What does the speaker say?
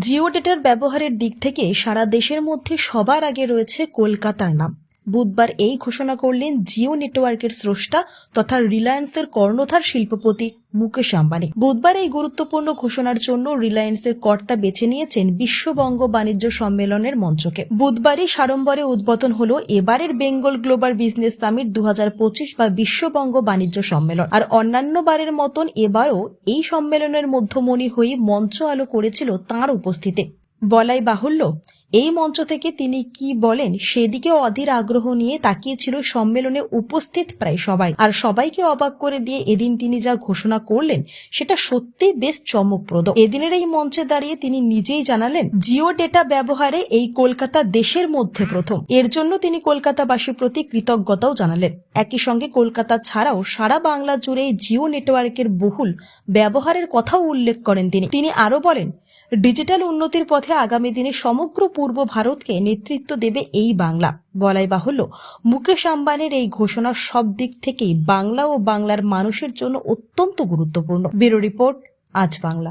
জিও ডেটার ব্যবহারের দিক থেকে সারা দেশের মধ্যে সবার আগে রয়েছে কলকাতার নাম। বুধবার এই ঘোষণা করলেন জিও নেটওয়ার্কের স্রষ্টা তথা রিলায়েন্সের কর্ণধার শিল্পপতি মুকেশ আম্বানি। বুধবার এই গুরুত্বপূর্ণ ঘোষণার জন্য রিলায়েন্সের কর্তা বেছে নিয়েছেন বিশ্ববঙ্গ বাণিজ্য সম্মেলনের মঞ্চকে। বুধবারই সাড়ম্বরে উদ্বোধন হলো এবারের বেঙ্গল গ্লোবাল বিজনেস সামিট দু হাজার পঁচিশ বা বিশ্ববঙ্গ বাণিজ্য সম্মেলন। আর অন্যান্য বারের মতন এবারও এই সম্মেলনের মধ্যমণি হয়ে মঞ্চ আলো করেছিল তাঁর উপস্থিতি। বলাই বাহুল্য এই মঞ্চ থেকে তিনি কি বলেন সেদিকে অধীর আগ্রহ নিয়ে তাকিয়েছিল সম্মেলনে উপস্থিত প্রায় সবাই। আর সবাইকে অবাক করে দিয়ে এদিন তিনি যা ঘোষণা করলেন, সেটা সত্যি বেশ চমকপ্রদ। এদিনের এই মঞ্চে দাঁড়িয়ে তিনি নিজেই জানালেন, জিও ডেটা ব্যবহারে এই কলকাতা দেশের মধ্যে প্রথম। এর জন্য তিনি কলকাতাবাসীর প্রতি কৃতজ্ঞতাও জানালেন। একই সঙ্গে কলকাতা ছাড়াও সারা বাংলা জুড়ে জিও নেটওয়ার্কের বহুল ব্যবহারের কথাও উল্লেখ করেন তিনি। তিনি আরও বলেন, ডিজিটাল উন্নতির পথে আগামী দিনে সমগ্র পূর্ব ভারতকে নেতৃত্ব দেবে এই বাংলা। বলাই বাহুল্য, মুকেশ আম্বানির এই ঘোষণা সব দিক থেকেই বাংলা ও বাংলার মানুষের জন্য অত্যন্ত গুরুত্বপূর্ণ। ব্যুরো রিপোর্ট, আজ বাংলা।